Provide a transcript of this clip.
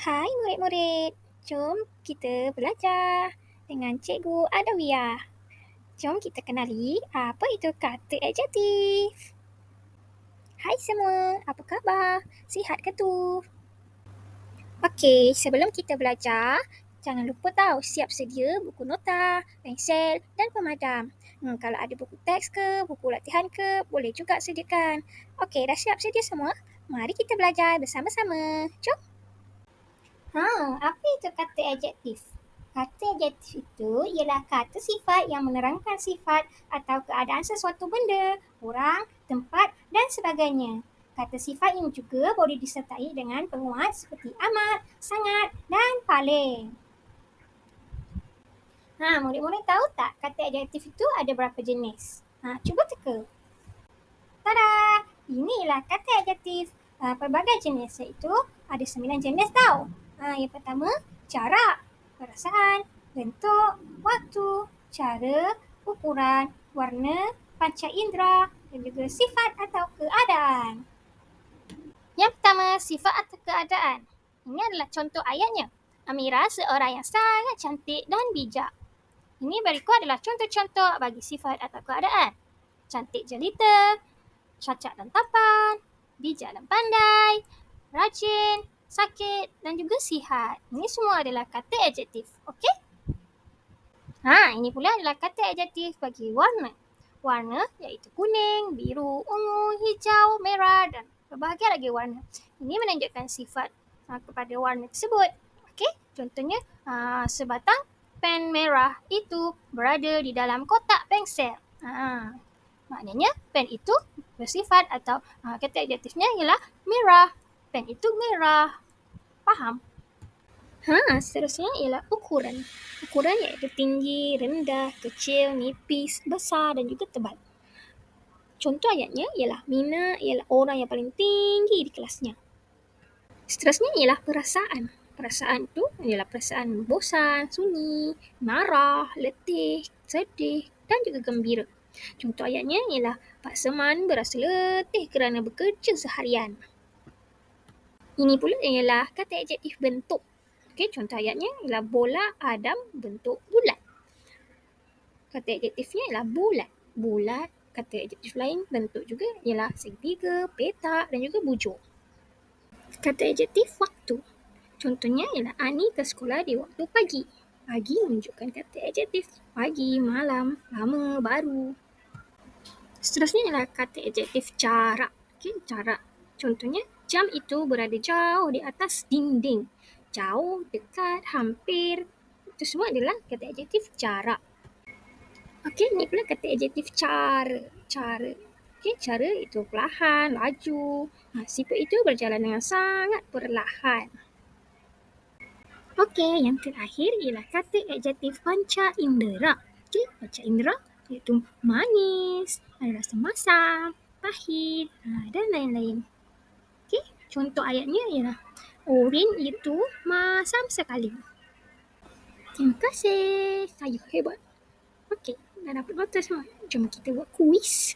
Hai murid-murid, jom kita belajar dengan Cikgu Adawiyah. Jom kita kenali apa itu kata adjektif. Hai semua, apa khabar? Sihat ke tu? Okey, sebelum kita belajar, jangan lupa tahu siap sedia buku nota, pensel dan pemadam. Hmm, kalau ada buku teks ke, buku latihan ke, boleh juga sediakan. Okey, dah siap sedia semua? Mari kita belajar bersama-sama. Jom! Ha, apa itu kata adjektif? Kata adjektif itu ialah kata sifat yang menerangkan sifat atau keadaan sesuatu benda, orang, tempat dan sebagainya. Kata sifat ini juga boleh disertai dengan penguat seperti amat, sangat dan paling. Ha, murid-murid tahu tak kata adjektif itu ada berapa jenis? Ha, cuba teka. Tada! Ini ialah kata adjektif uh, pelbagai jenis iaitu ada sembilan jenis tau. Ha, yang pertama, jarak, perasaan, bentuk, waktu, cara, ukuran, warna, panca indera dan juga sifat atau keadaan. Yang pertama, sifat atau keadaan. Ini adalah contoh ayatnya. Amira seorang yang sangat cantik dan bijak. Ini berikut adalah contoh-contoh bagi sifat atau keadaan. Cantik jelita, cacat dan tampan, bijak dan pandai, rajin, sakit dan juga sihat. Ini semua adalah kata adjektif. Okey? Ha, ini pula adalah kata adjektif bagi warna. Warna iaitu kuning, biru, ungu, hijau, merah dan berbahagia lagi warna. Ini menunjukkan sifat uh, kepada warna tersebut. Okey? Contohnya uh, sebatang pen merah itu berada di dalam kotak pensel. Ha, maknanya pen itu bersifat atau uh, kata adjektifnya ialah merah pen itu merah. Faham? Ha, seterusnya ialah ukuran. Ukuran iaitu tinggi, rendah, kecil, nipis, besar dan juga tebal. Contoh ayatnya ialah Mina ialah orang yang paling tinggi di kelasnya. Seterusnya ialah perasaan. Perasaan itu ialah perasaan bosan, sunyi, marah, letih, sedih dan juga gembira. Contoh ayatnya ialah Pak Seman berasa letih kerana bekerja seharian. Ini pula ialah kata adjektif bentuk. Okey, contoh ayatnya ialah bola Adam bentuk bulat. Kata adjektifnya ialah bulat. Bulat, kata adjektif lain bentuk juga ialah segitiga, petak dan juga bujur. Kata adjektif waktu. Contohnya ialah Ani ke sekolah di waktu pagi. Pagi menunjukkan kata adjektif. Pagi, malam, lama, baru. Seterusnya ialah kata adjektif jarak. Okey, jarak. Contohnya Jam itu berada jauh di atas dinding. Jauh, dekat, hampir. Itu semua adalah kata adjektif jarak. Okey, ini pula kata adjektif cara. Cara. Okey, cara itu perlahan, laju. Ha, sifat itu berjalan dengan sangat perlahan. Okey, yang terakhir ialah kata adjektif panca indera. Okey, panca indera iaitu manis, ada rasa masam, pahit ha, dan lain-lain. Contoh ayatnya ialah Orin itu masam sekali. Terima kasih. Saya hebat. Okey, dah dapat nota semua. Jom kita buat kuis.